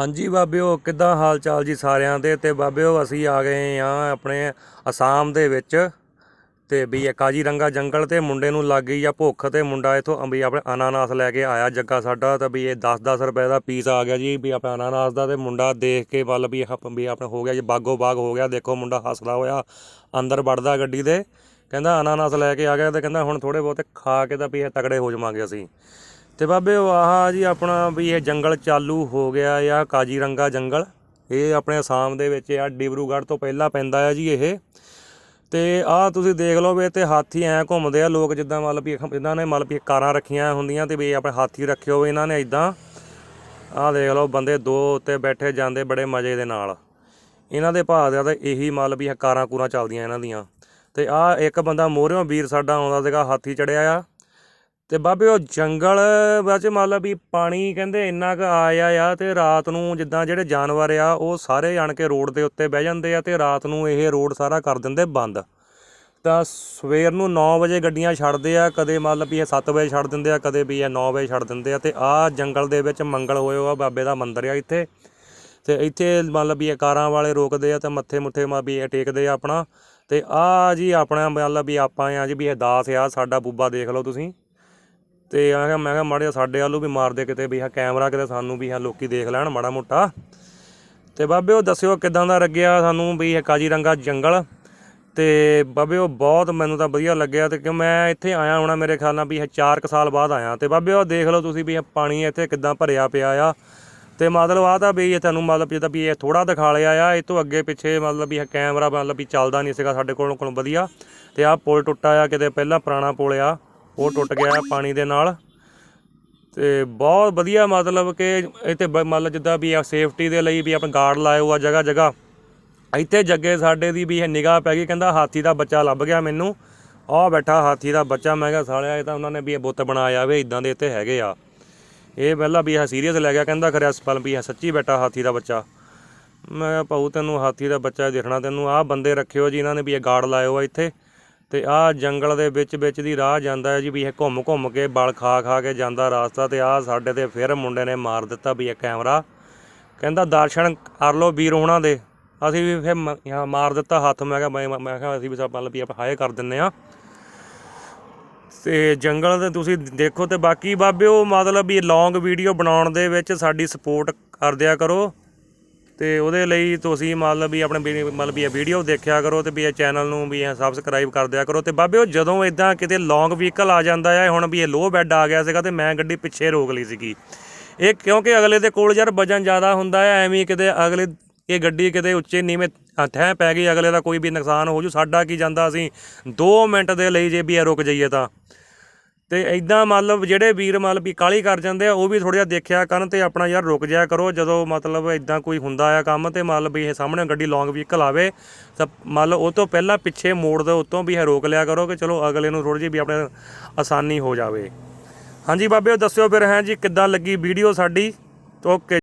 ਹਾਂਜੀ ਬਾਬਿਓ ਕਿੱਦਾਂ ਹਾਲ ਚਾਲ ਜੀ ਸਾਰਿਆਂ ਦੇ? ਤੇ ਬਾਬਿਓ ਅਸੀਂ ਆ ਗਏ ਆ ਆਪਣੇ ਅਸਾਮ ਦੇ ਵਿੱਚ। ਤੇ ਵੀ ਇਹ ਕਾਜੀਰੰਗਾ ਜੰਗਲ ਤੇ ਮੁੰਡੇ ਨੂੰ ਲੱਗ ਗਈ ਆ ਭੁੱਖ ਤੇ ਮੁੰਡਾ ਇਥੋਂ ਅੰਬੀ ਆਪਣੇ ਅਨਾਨਾਸ ਲੈ ਕੇ ਆਇਆ ਜੱਗਾ ਸਾਡਾ। ਤਾਂ ਵੀ ਇਹ 10-10 ਰੁਪਏ ਦਾ ਪੀਸ ਆ ਗਿਆ ਜੀ ਵੀ ਆਪਣਾ ਅਨਾਨਾਸ ਦਾ। ਤੇ ਮੁੰਡਾ ਦੇਖ ਕੇ ਵੱਲ ਵੀ ਇਹ ਵੀ ਆਪਣਾ ਹੋ ਗਿਆ ਜੀ ਬਾਗੋ ਬਾਗ ਹੋ ਗਿਆ। ਦੇਖੋ ਮੁੰਡਾ ਹੱਸਦਾ ਹੋਇਆ ਅੰਦਰ ਵੜਦਾ ਗੱਡੀ ਦੇ। ਕਹਿੰਦਾ ਅਨਾਨਾਸ ਲੈ ਕੇ ਆ ਗਿਆ ਤੇ ਕਹਿੰਦਾ ਹੁਣ ਥੋੜੇ ਬਹੁਤੇ ਖਾ ਕੇ ਤਾਂ ਵੀ ਇਹ ਤਕੜੇ ਹੋ ਜਾਵਾਂਗੇ ਅਸੀਂ। ਤੇ ਬਾਬੇ ਉਹ ਆਹ ਜੀ ਆਪਣਾ ਵੀ ਇਹ ਜੰਗਲ ਚਾਲੂ ਹੋ ਗਿਆ ਆ ਕਾਜੀਰੰਗਾ ਜੰਗਲ। ਇਹ ਆਪਣੇ ਅਸਾਮ ਦੇ ਵਿੱਚ ਆ, ਡਿਬਰੂਗੜ੍ਹ ਤੋਂ ਪਹਿਲਾਂ ਪੈਂਦਾ ਆ ਜੀ ਇਹ। ਤੇ ਆਹ ਤੁਸੀਂ ਦੇਖ ਲਓ ਵੀ ਤੇ ਹਾਥੀ ਐ ਘੁੰਮਦੇ ਆ, ਲੋਕ ਜਿੱਦਾਂ ਮਤਲਬ ਵੀ ਇਹਨਾਂ ਨੇ ਮਤਲਬ ਵੀ ਕਾਰਾਂ ਰੱਖੀਆਂ ਹੁੰਦੀਆਂ ਤੇ ਵੀ ਆਪਣੇ ਹਾਥੀ ਰੱਖੇ ਹੋਏ ਇਹਨਾਂ ਨੇ ਇਦਾਂ ਆਹ ਦੇਖ ਲਓ ਬੰਦੇ ਦੋ ਉੱਤੇ ਬੈਠੇ ਜਾਂਦੇ ਬੜੇ ਮਜ਼ੇ ਦੇ ਨਾਲ। ਇਹਨਾਂ ਦੇ ਭਾਅ ਦਾ ਤਾਂ ਇਹੀ ਮਤਲਬ ਵੀ ਕਾਰਾਂ ਕੂਰਾਂ ਚੱਲਦੀਆਂ ਇਹਨਾਂ ਦੀਆਂ। ਤੇ ਆਹ ਇੱਕ ਬੰਦਾ ਮੋਹਰਿਓਂ ਵੀਰ ਸਾਡਾ ਆਉਂਦਾ ਸੀਗਾ, ਹਾਥੀ ਚੜਿਆ ਆ। ਤੇ ਬਾਬੇ ਉਹ ਜੰਗਲ ਵਿੱਚ ਮੰਨ ਮਤਲਬ ਵੀ ਪਾਣੀ ਕਹਿੰਦੇ ਇੰਨਾ ਕੁ ਆਇਆ ਆ ਤੇ ਰਾਤ ਨੂੰ ਜਿੱਦਾਂ ਜਿਹੜੇ ਜਾਨਵਰ ਆ, ਉਹ ਸਾਰੇ ਆਣ ਕੇ ਰੋਡ ਦੇ ਉੱਤੇ ਬਹਿ ਜਾਂਦੇ ਆ ਤੇ ਰਾਤ ਨੂੰ ਇਹ ਰੋਡ ਸਾਰਾ ਕਰ ਦਿੰਦੇ ਬੰਦ। ਤਾਂ ਸਵੇਰ ਨੂੰ 9 ਵਜੇ ਗੱਡੀਆਂ ਛੱਡਦੇ ਆ, ਕਦੇ ਮੰਨ ਮਤਲਬ ਵੀ ਇਹ 7 ਵਜੇ ਛੱਡ ਦਿੰਦੇ ਆ, ਕਦੇ ਵੀ ਇਹ 9 ਵਜੇ ਛੱਡ ਦਿੰਦੇ ਆ ਤੇ ਆਹ ਜੰਗਲ ਦੇ ਵਿੱਚ ਮੰਗਲ ਹੋਏ ਆ, ਬਾਬੇ ਦਾ ਮੰਦਿਰ ਆ ਇੱਥੇ। ਤੇ ਇੱਥੇ ਮੰਨ ਮਤਲਬ ਵੀ ਇਹ ਕਾਰਾਂ ਵਾਲੇ ਰੋਕਦੇ ਆ ਤੇ ਮੱਥੇ ਮੁੱਥੇ ਮਾ ਵੀ ਇਹ ਟੇਕਦੇ ਆ ਆਪਣਾ। ਤੇ ਆਹ ਜੀ ਆਪਣਾ ਮੰਨ ਮਤਲਬ ਵੀ ਆਪਾਂ ਆ ਜੀ ਵੀ ਇਹ ਦਾਸ ਆ, ਸਾਡਾ ਬੂਬਾ ਦੇਖ ਲਓ ਤੁਸੀਂ। ਤੇ ਆ ਮੈਂ ਕਿਹਾ ਮਾੜੇ ਜਿਹਾ ਸਾਡੇ ਵੱਲੋਂ ਵੀ ਮਾਰ ਦੇ ਕਿਤੇ, ਵੀ ਆ ਕੈਮਰਾ ਕਿਤੇ ਸਾਨੂੰ ਵੀ ਆ ਲੋਕੀ ਦੇਖ ਲੈਣ ਮਾੜਾ ਮੋਟਾ। ਤੇ ਬਾਬੇ ਉਹ ਦੱਸਿਓ ਕਿਦਾਂ ਦਾ ਲੱਗਿਆ ਸਾਨੂੰ ਵੀ ਇਹ ਕਾਜੀਰੰਗਾ ਜੰਗਲ। ਤੇ ਬਾਬੇ ਉਹ ਬਹੁਤ ਮੈਨੂੰ ਤਾਂ ਵਧੀਆ ਲੱਗਿਆ ਤੇ ਕਿਉਂ ਮੈਂ ਇੱਥੇ ਆਇਆ ਹੋਣਾ, ਮੇਰੇ ਖਿਆਲ ਨਾਲ ਵੀ ਇਹ 4 ਸਾਲ ਬਾਅਦ ਆਇਆ। ਤੇ ਬਾਬੇ ਉਹ ਦੇਖ ਲਓ ਤੁਸੀਂ ਵੀ ਇਹ ਪਾਣੀ ਇੱਥੇ ਕਿਦਾਂ ਭਰਿਆ ਪਿਆ ਆ। ਤੇ ਮਤਲਬ ਆ ਤਾਂ ਵੀ ਇਹ ਤੁਹਾਨੂੰ ਮਤਲਬ ਜਿੱਦਾਂ ਵੀ ਇਹ ਥੋੜਾ ਦਿਖਾ ਲਿਆ ਆ, ਇਹ ਤੋਂ ਅੱਗੇ ਪਿੱਛੇ ਮਤਲਬ ਵੀ ਇਹ ਕੈਮਰਾ ਮਤਲਬ ਵੀ ਚੱਲਦਾ ਨਹੀਂ ਸੀਗਾ ਸਾਡੇ ਕੋਲ ਕੋਲ ਵਧੀਆ। ਤੇ ਆਹ ਪੁਲ ਟੁੱਟਾ ਆ, ਕਿਤੇ ਪਹਿਲਾਂ ਪੁਰਾਣਾ ਪੁਲ ਆ। ਉਹ ਟੁੱਟ ਗਿਆ ਪਾਣੀ ਦੇ ਨਾਲ। ਤੇ ਬਹੁਤ ਵਧੀਆ ਮਤਲਬ ਕਿ ਇੱਥੇ ਬ- ਮਤਲਬ ਜਿੱਦਾਂ ਵੀ ਆ ਸੇਫਟੀ ਦੇ ਲਈ ਵੀ ਆਪਾਂ ਗਾਰਡ ਲਾਏ ਹੋਆ ਜਗ੍ਹਾ ਜਗ੍ਹਾ। ਇੱਥੇ ਜੱਗੇ ਸਾਡੇ ਦੀ ਵੀ ਇਹ ਨਿਗਾਹ ਪੈ ਗਈ, ਕਹਿੰਦਾ ਹਾਥੀ ਦਾ ਬੱਚਾ ਲੱਭ ਗਿਆ ਮੈਨੂੰ। ਆਹ ਬੈਠਾ ਹਾਥੀ ਦਾ ਬੱਚਾ, ਮੈਂ ਕਿਹਾ ਸਾਲਿਆ, ਇਹ ਤਾਂ ਉਹਨਾਂ ਨੇ ਵੀ ਇਹ ਬੁੱਤ ਬਣਾਇਆ ਵੇ ਇਦਾਂ ਦੇ ਇੱਥੇ ਹੈਗੇ ਆ। ਇਹ ਪਹਿਲਾਂ ਵੀ ਇਹ ਸੀਰੀਅਸ ਲੈ ਗਿਆ, ਕਹਿੰਦਾ ਖਰਿਆ ਸਪਲ ਵੀ ਇਹ ਸੱਚੀ ਬੈਠਾ ਹਾਥੀ ਦਾ ਬੱਚਾ। ਮੈਂ ਕਿਹਾ ਭਾਊ ਤੈਨੂੰ ਹਾਥੀ ਦਾ ਬੱਚਾ ਦੇਖਣਾ ਤੈਨੂੰ, ਆਹ ਬੰਦੇ ਰੱਖਿਓ ਜੀ, ਇਹਨਾਂ ਨੇ ਵੀ ਇਹ ਗਾਰਡ ਲਾਇਓ ਆ ਇੱਥੇ। ਤੇ ਆਹ ਜੰਗਲ ਦੇ ਵਿੱਚ ਵਿੱਚ ਦੀ ਰਾਹ ਜਾਂਦਾ ਹੈ ਜੀ ਵੀ ਇਹ ਘੁੰਮ ਘੁੰਮ ਕੇ ਬਲ ਖਾ ਖਾ ਕੇ ਜਾਂਦਾ ਰਾਸਤਾ ਤੇ ਆਹ ਸਾਡੇ ਤੇ ਫਿਰ ਮੁੰਡੇ ਨੇ ਮਾਰ ਦਿੱਤਾ ਵੀ ਇਹ ਕੈਮਰਾ। ਕਹਿੰਦਾ ਦਰਸ਼ਨ ਕਰ ਲੋ ਵੀਰ ਹੋਣਾ ਦੇ। ਅਸੀਂ ਵੀ ਫਿਰ ਮ- ਮਾਰ ਦਿੱਤਾ ਹੱਥ। ਮੈਂ ਕਿਹਾ ਮੈਂ ਮੈਂ ਕਿਹਾ ਅਸੀਂ ਵੀ ਸਭ ਮਤਲਬ ਵੀ ਆਪਾਂ ਹਾਏ ਕਰ ਦਿੰਨੇ ਆ। ਤੇ ਜੰਗਲ ਦੇ ਤੁਸੀਂ ਦੇਖੋ ਤੇ ਬਾਕੀ ਬਾਬਿਓ, ਮਤਲਬ ਵੀ ਲੌਂਗ ਵੀਡੀਓ ਬਣਾਉਣ ਦੇ ਵਿੱਚ ਸਾਡੀ ਸਪੋਰਟ ਕਰ ਦਿਆ ਕਰੋ। ਤੇ ਉਹਦੇ ਲਈ ਤੁਸੀਂ ਮਤਲਬ ਵੀ ਆਪਣੇ ਵੀ- ਮਤਲਬ ਵੀ ਇਹ ਵੀਡੀਓ ਦੇਖਿਆ ਕਰੋ ਤੇ ਵੀ ਇਹ ਚੈਨਲ ਨੂੰ ਵੀ ਇਹ ਸਬਸਕ੍ਰਾਈਬ ਕਰ ਦਿਆ ਕਰੋ। ਤੇ ਉਹ ਜਦੋਂ ਇਦਾਂ ਕਿਤੇ ਲੌਂਗ ਵਹੀਕਲ ਆ ਜਾਂਦਾ ਹੈ ਹੁਣ ਵੀ ਇਹ ਲੋ ਬੈੱਡ ਆ ਗਿਆ ਸੀਗਾ ਤੇ ਮੈਂ ਗੱਡੀ ਪਿੱਛੇ ਰੋਕ ਲਈ ਸੀਗੀ। ਇਹ ਕਿਉਂਕਿ ਅਗਲੇ ਦੇ ਕੋਲ ਯਾਰ ਵਜਨ ਜ਼ਿਆਦਾ ਹੁੰਦਾ ਹੈ ਐਵੇਂ ਕਿਤੇ ਅਗਲੇ ਇਹ ਗੱਡੀ ਕਿਤੇ ਉੱਚੇ ਨੀਵੇਂ ਥੈਂ ਪੈ ਗਈ, ਅਗਲੇ ਦਾ ਕੋਈ ਵੀ ਨੁਕਸਾਨ ਹੋ ਜੂ, ਸਾਡਾ ਕੀ ਜਾਂਦਾ ਅਸੀਂ 2 ਮਿੰਟ ਦੇ ਲਈ ਜੇ ਵੀ ਇਹ ਰੁਕ ਜਾਈਏ ਤਾਂ। ਤੇ ਇਦਾਂ ਮਤਲਬ ਜਿਹੜੇ ਵੀਰ ਮਤਲਬ ਵੀ ਕਾਲੀ ਕਰ ਜਾਂਦੇ ਆ, ਉਹ ਵੀ ਥੋੜਾ ਜਿਹਾ ਦੇਖਿਆ ਕਰਨ ਤੇ ਆਪਣਾ ਯਾਰ ਰੁਕ ਜਾਇਆ ਕਰੋ। ਜਦੋਂ ਮਤਲਬ ਇਦਾਂ ਕੋਈ ਹੁੰਦਾ ਆ ਕੰਮ ਤੇ ਮਤਲਬ ਵੀ ਇਹ ਸਾਹਮਣੇ ਗੱਡੀ ਲੌਂਗ ਵਹੀਕਲ ਆਵੇ, ਤਾਂ ਮਤਲਬ ਉਹ ਤੋਂ ਪਹਿਲਾਂ ਪਿੱਛੇ ਮੋੜ ਦੇ ਉੱਤੋਂ ਵੀ ਇਹ ਰੋਕ ਲਿਆ ਕਰੋ ਕਿ ਚਲੋ ਅਗਲੇ ਨੂੰ ਥੋੜੀ ਜਿਹੀ ਵੀ ਆਪਣੇ ਆਸਾਨੀ ਹੋ ਜਾਵੇ। ਹਾਂਜੀ ਬਾਬਿਓ ਦੱਸਿਓ ਫਿਰ ਹੈ ਜੀ ਕਿੱਦਾਂ ਲੱਗੀ ਵੀਡੀਓ ਸਾਡੀ? ਓਕੇ।